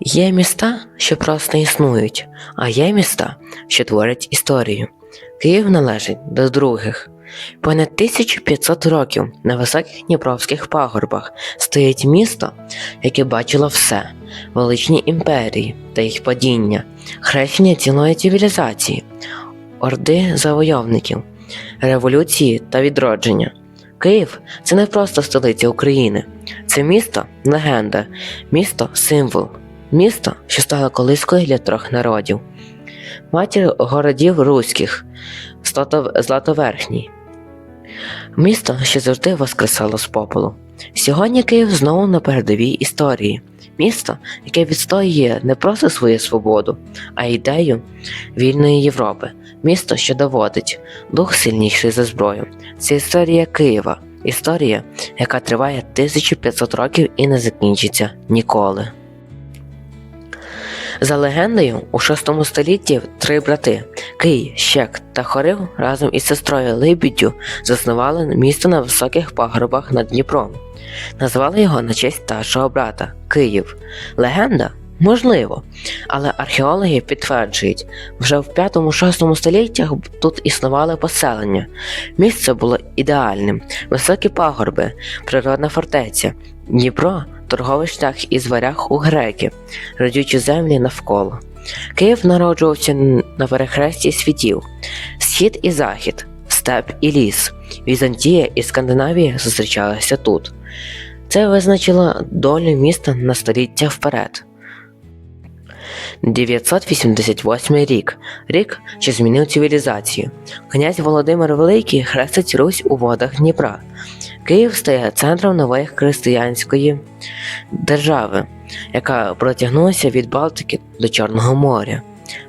Є міста, що просто існують, а є міста, що творять історію. Київ належить до других. Понад 1500 років на високих Дніпровських пагорбах стоїть місто, яке бачило все: величні імперії та їх падіння, хрещення цілої цивілізації, орди завойовників, революції та відродження. Київ це не просто столиця України, це місто легенда, місто символ, місто, що стало колискою для трьох народів, матір городів руських, Златоверхній. Місто, що завжди воскресало з попелу. Сьогодні Київ знову на передовій історії. Місто, яке відстоює не просто свою свободу, а ідею вільної Європи. Місто, що доводить дух сильніший за зброю. Це історія Києва, історія, яка триває 1500 років і не закінчиться ніколи. За легендою, у VI столітті три брати Кий, Щек та Хорив разом із сестрою Либіддю заснували місто на високих пагорбах над Дніпром. Назвали його на честь старшого брата Київ. Легенда? Можливо, але археологи підтверджують, вже в 5-6 століттях тут існували поселення. Місце було ідеальним, високі пагорби, природна фортеця, Дніпро, торговий шлях із варяг у греки, родючі землі навколо. Київ народжувався на перехресті світів, схід і захід, степ і ліс, Візантія і Скандинавія зустрічалися тут. Це визначило долю міста на століття вперед. 988 рік рік, що змінив цивілізацію. Князь Володимир Великий хрестить Русь у водах Дніпра. Київ стає центром нової християнської держави, яка протягнулася від Балтики до Чорного моря.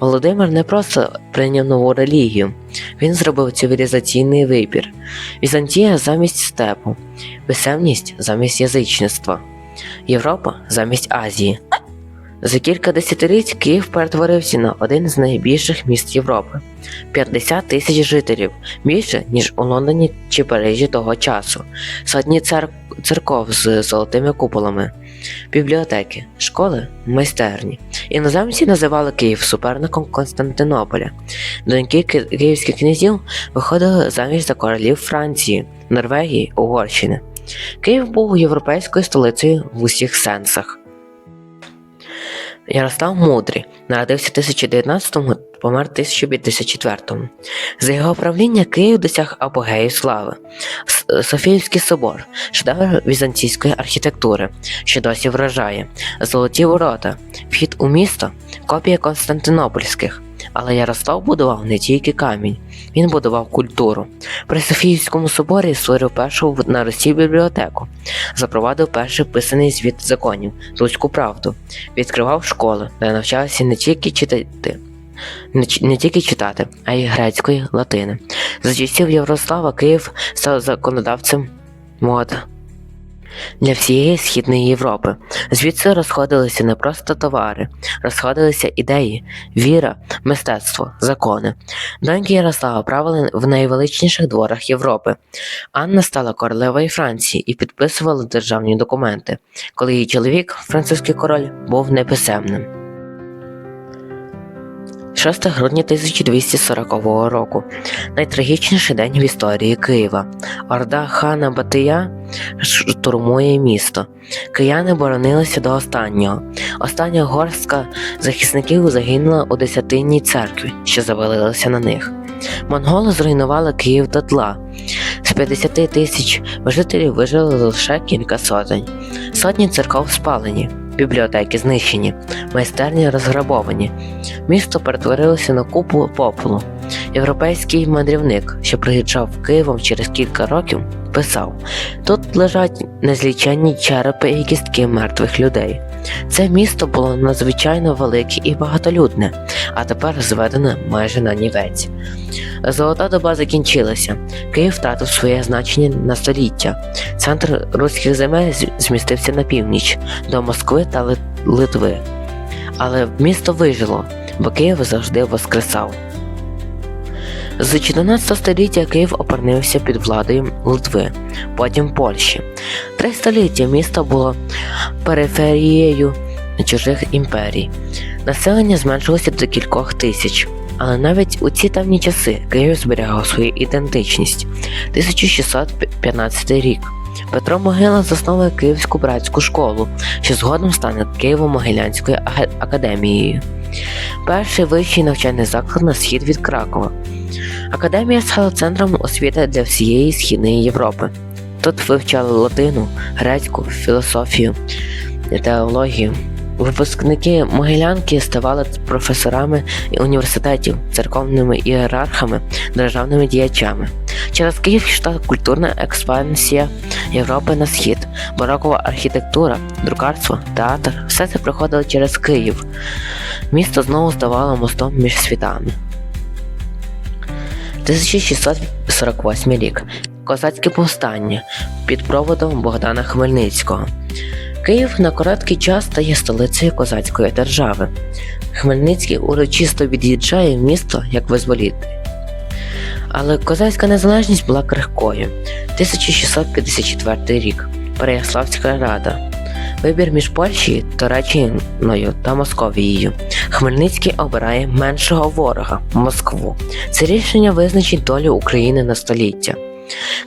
Володимир не просто прийняв нову релігію, він зробив цивілізаційний вибір: Візантія замість степу, писемність замість язичництва, Європа замість Азії. За кілька десятиліть Київ перетворився на один з найбільших міст Європи 50 тисяч жителів, більше ніж у Лондоні чи Парижі того часу, сотні цер... церков з золотими куполами, бібліотеки, школи, майстерні. Іноземці називали Київ суперником Константинополя. Доньки ки- київських князів виходили заміж за королів Франції, Норвегії, Угорщини. Київ був європейською столицею в усіх сенсах. Ярослав Мудрий народився в 1019-му, помер в 1054-му. За його правління Київ досяг апогею слави. Софіївський собор, шедевр візантійської архітектури, що досі вражає, золоті ворота, вхід у місто, копія Константинопольських. Але Ярослав будував не тільки камінь, він будував культуру. При Софіївському соборі створив першу на Росії бібліотеку, запровадив перший писаний звіт законів, руську правду, відкривав школи, де навчалися не тільки читати. Не тільки читати, а й грецької латини. За часів Ярослава Київ став законодавцем мод для всієї Східної Європи. Звідси розходилися не просто товари, розходилися ідеї, віра, мистецтво, закони. Доньки Ярослава правили в найвеличніших дворах Європи. Анна стала королевою Франції і підписувала державні документи, коли її чоловік, французький король, був неписемним. 6 грудня 1240 року найтрагічніший день в історії Києва. Орда хана Батия штурмує місто. Кияни боронилися до останнього. Остання горстка захисників загинула у десятинній церкві, що завалилася на них. Монголи зруйнували Київ до тла. З 50 тисяч жителів вижили лише кілька сотень. Сотні церков спалені, бібліотеки знищені, майстерні розграбовані. Місто перетворилося на купу попелу. Європейський мандрівник, що приїжджав Києвом через кілька років, писав: тут лежать незліченні черепи і кістки мертвих людей. Це місто було надзвичайно велике і багатолюдне, а тепер зведене майже на нівець. Золота доба закінчилася. Київ втратив своє значення на століття. Центр руських земель змістився на північ до Москви та Литви. Але місто вижило, бо Київ завжди воскресав. З 14 століття Київ опинився під владою Литви, потім Польщі. Три століття місто було периферією чужих імперій. Населення зменшилося до кількох тисяч. Але навіть у ці давні часи Київ зберігав свою ідентичність. 1615 рік. Петро Могила засновує Київську братську школу, що згодом стане Києво-Могилянською академією. Перший вищий навчальний заклад на схід від Кракова. Академія стала центром освіти для всієї Східної Європи. Тут вивчали латину, грецьку, філософію, теологію. Випускники Могилянки ставали професорами університетів, церковними ієрархами, державними діячами. Через Київ йшла культурна експансія Європи на схід, барокова архітектура, друкарство, театр все це проходило через Київ. Місто знову ставало мостом між світами. 1648 рік. Козацьке повстання під проводом Богдана Хмельницького. Київ на короткий час стає столицею козацької держави. Хмельницький урочисто від'їжджає в місто як визволитель. Але козацька незалежність була крихкою. 1654 рік. Переяславська рада. Вибір між Польщею, Туреччиною та Московією. Хмельницький обирає меншого ворога Москву. Це рішення визначить долю України на століття.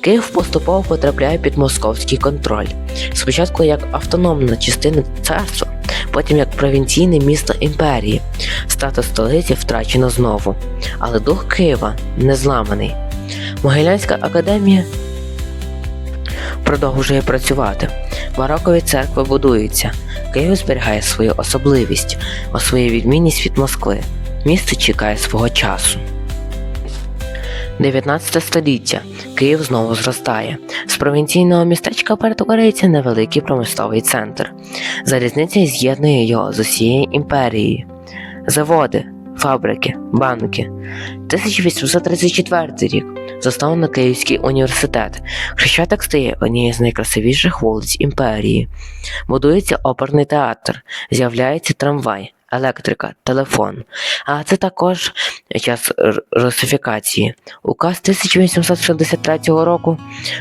Київ поступово потрапляє під московський контроль. Спочатку як автономна частина царства, потім як провінційне місто імперії. Статус столиці втрачено знову, але дух Києва не зламаний. Могилянська академія продовжує працювати. Барокові церкви будуються. Київ зберігає свою особливість, а свою відмінність від Москви. Місто чекає свого часу. 19 століття. Київ знову зростає. З провінційного містечка перетворюється на великий промисловий центр. Залізниця з'єднує його з усією імперією. Заводи, фабрики, банки. 1834 рік. Заснований Київський університет. Хрещатик стає однією з найкрасивіших вулиць імперії. Будується оперний театр, з'являється трамвай, електрика, телефон. А це також час русифікації. Указ 1863 року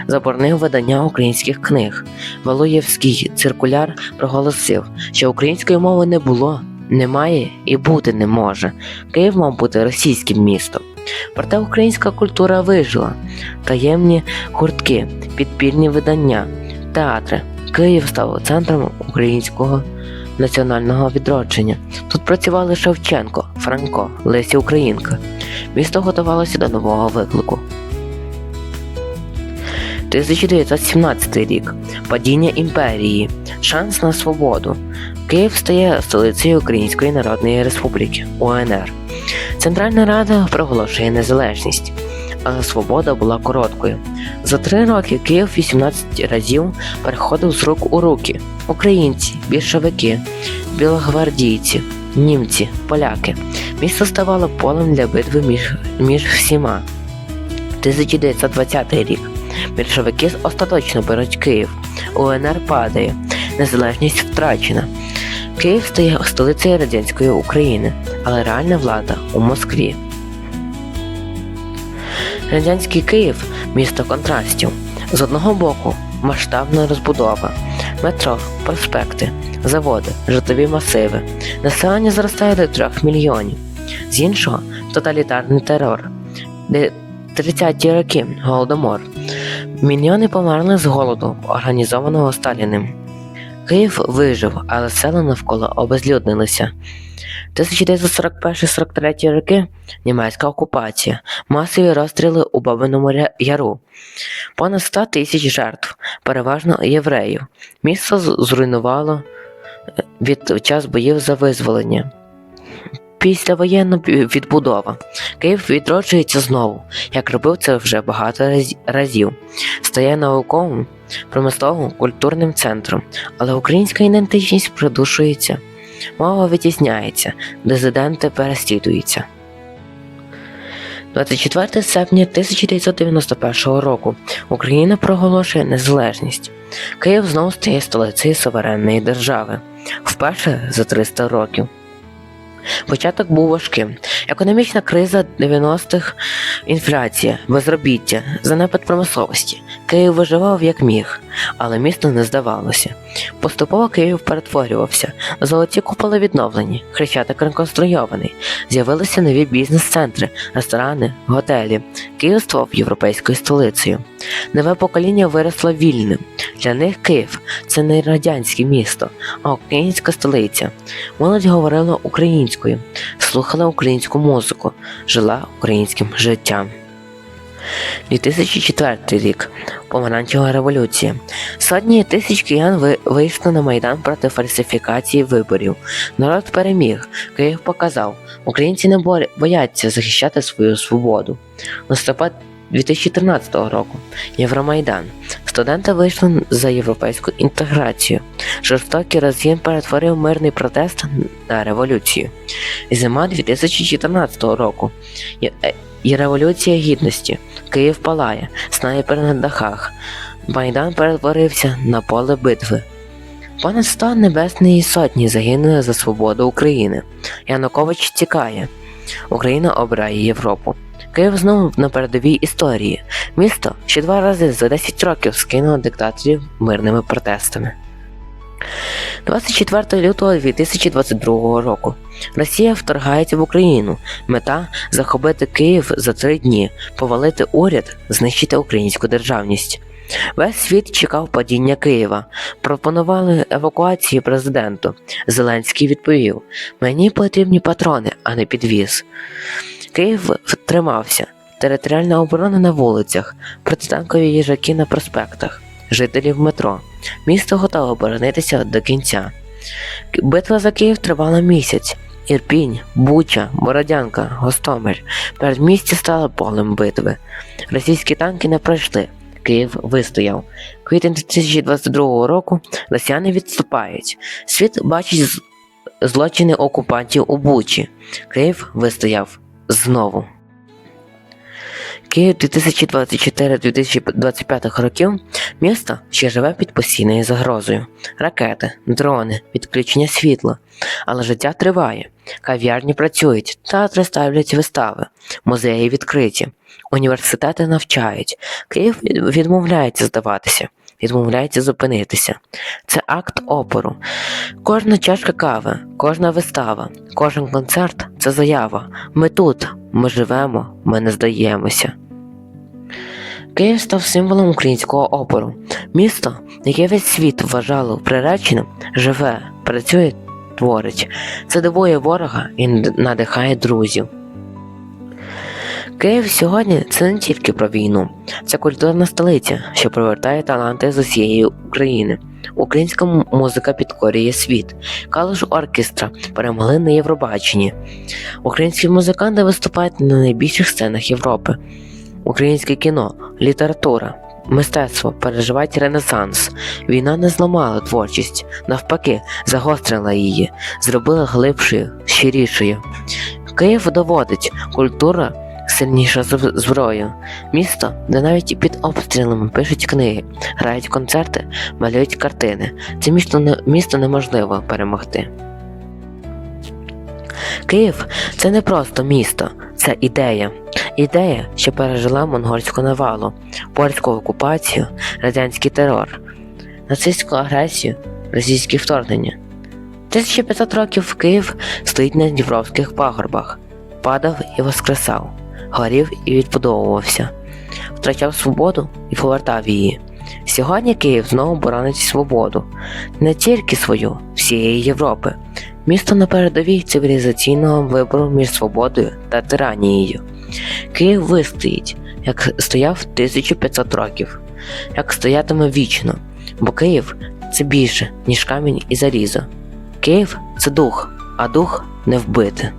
заборонив видання українських книг. Валуєвський циркуляр проголосив, що української мови не було, немає і бути не може. Київ мав бути російським містом. Проте українська культура вижила, таємні гуртки, підпільні видання, театри. Київ став центром українського національного відродження. Тут працювали Шевченко, Франко, Лесі Українка. Місто готувалося до нового виклику. 1917 рік. Падіння імперії. Шанс на свободу. Київ стає столицею Української Народної Республіки УНР. Центральна Рада проголошує незалежність, але свобода була короткою. За три роки Київ 18 разів переходив з рук у руки. Українці, більшовики, білогвардійці, німці, поляки. Місто ставало полем для битви між, між всіма. 1920 рік. Більшовики остаточно беруть Київ. УНР падає. Незалежність втрачена. Київ стає столицею радянської України, але реальна влада у Москві. Радянський Київ місто контрастів. З одного боку масштабна розбудова, метро, проспекти, заводи, житлові масиви. Населення зростає до 3 мільйонів. З іншого тоталітарний терор. Де 30-ті роки голодомор. Мільйони померли з голоду, організованого Сталіним. Київ вижив, але села навколо обезлюднилися. 1941-43 роки німецька окупація, масові розстріли у Бабиному Яру, понад 100 тисяч жертв, переважно євреїв. Місто зруйнувало е, від час боїв за визволення. Післявоєнна пі- відбудова. Київ відроджується знову, як робив це вже багато разів. Стає науковим, промисловим, культурним центром, але українська ідентичність придушується, мова витісняється, дизиденти переслідуються. 24 серпня 1991 року Україна проголошує незалежність. Київ знову стає столицею суверенної держави, вперше за 300 років. Початок був важким. Економічна криза 90-х, інфляція, безробіття, занепад промисловості. Київ виживав як міг, але місто не здавалося. Поступово Київ перетворювався. Золоті куполи відновлені, хрещатик реконструйований. З'явилися нові бізнес-центри, ресторани, готелі. Київ став європейською столицею. Нове покоління виросло вільним. Для них Київ це не радянське місто, а українська столиця. Молодь говорила українською, слухала українську музику, жила українським життям. 2004 рік Помаранчева революція. Сотні тисяч киян вийшли на майдан проти фальсифікації виборів. Народ переміг. Київ показав, українці не бояться захищати свою свободу. Листопад 2013 року. Євромайдан. Студенти вийшли за європейську інтеграцію. Жорстокий розгін перетворив мирний протест на революцію. Зима 2014 року. Е, І революція гідності. Київ палає, снайпер на дахах. Майдан перетворився на поле битви. Понад 100 небесної сотні загинули за свободу України. Янукович тікає. Україна обирає Європу. Київ знову на передовій історії. Місто ще два рази за 10 років скинуло диктаторів мирними протестами. 24 лютого 2022 року Росія вторгається в Україну. Мета захопити Київ за три дні, повалити уряд, знищити українську державність. Весь світ чекав падіння Києва. Пропонували евакуації президенту. Зеленський відповів: Мені потрібні патрони, а не підвіз. Київ втримався. Територіальна оборона на вулицях, протитанкові їжаки на проспектах, жителі в метро. Місто готове боронитися до кінця. Битва за Київ тривала місяць. Ірпінь, Буча, Бородянка, Гостомель. Передмістя стало полем битви. Російські танки не пройшли. Київ вистояв. Квітень 2022 року росіяни відступають. Світ бачить злочини окупантів у Бучі. Київ вистояв знову. Київ 2024-2025 років місто ще живе під постійною загрозою. Ракети, дрони, відключення світла. Але життя триває. Кав'ярні працюють, театри ставлять вистави, музеї відкриті, університети навчають. Київ відмовляється здаватися, відмовляється зупинитися. Це акт опору. Кожна чашка кави, кожна вистава, кожен концерт це заява. Ми тут, ми живемо, ми не здаємося. Київ став символом українського опору. Місто, яке весь світ вважало приреченим, живе, працює, творить. Це дивує ворога і надихає друзів. Київ сьогодні це не тільки про війну, це культурна столиця, що привертає таланти з усієї України. Українська музика підкорює світ. Калуш оркестра перемогли на Євробаченні. Українські музиканти виступають на найбільших сценах Європи. Українське кіно, література, мистецтво переживають ренесанс. Війна не зламала творчість, навпаки, загострила її, зробила глибшою, щирішою. Київ доводить, культура сильніша за зброю. Місто, де навіть під обстрілами пишуть книги, грають концерти, малюють картини. Це місто, не, місто неможливо перемогти. Київ це не просто місто, це ідея. Ідея, що пережила монгольську навалу, польську окупацію, радянський терор, нацистську агресію, російське вторгнення. 1500 років Київ стоїть на Дніпровських пагорбах, падав і воскресав, горів і відбудовувався, втрачав свободу і повертав її. Сьогодні Київ знову боронить свободу, не тільки свою, всієї Європи. Місто на передовій цивілізаційного вибору між свободою та тиранією. Київ вистоїть, як стояв 1500 років, як стоятиме вічно, бо Київ це більше, ніж камінь і залізо. Київ це дух, а дух не вбити.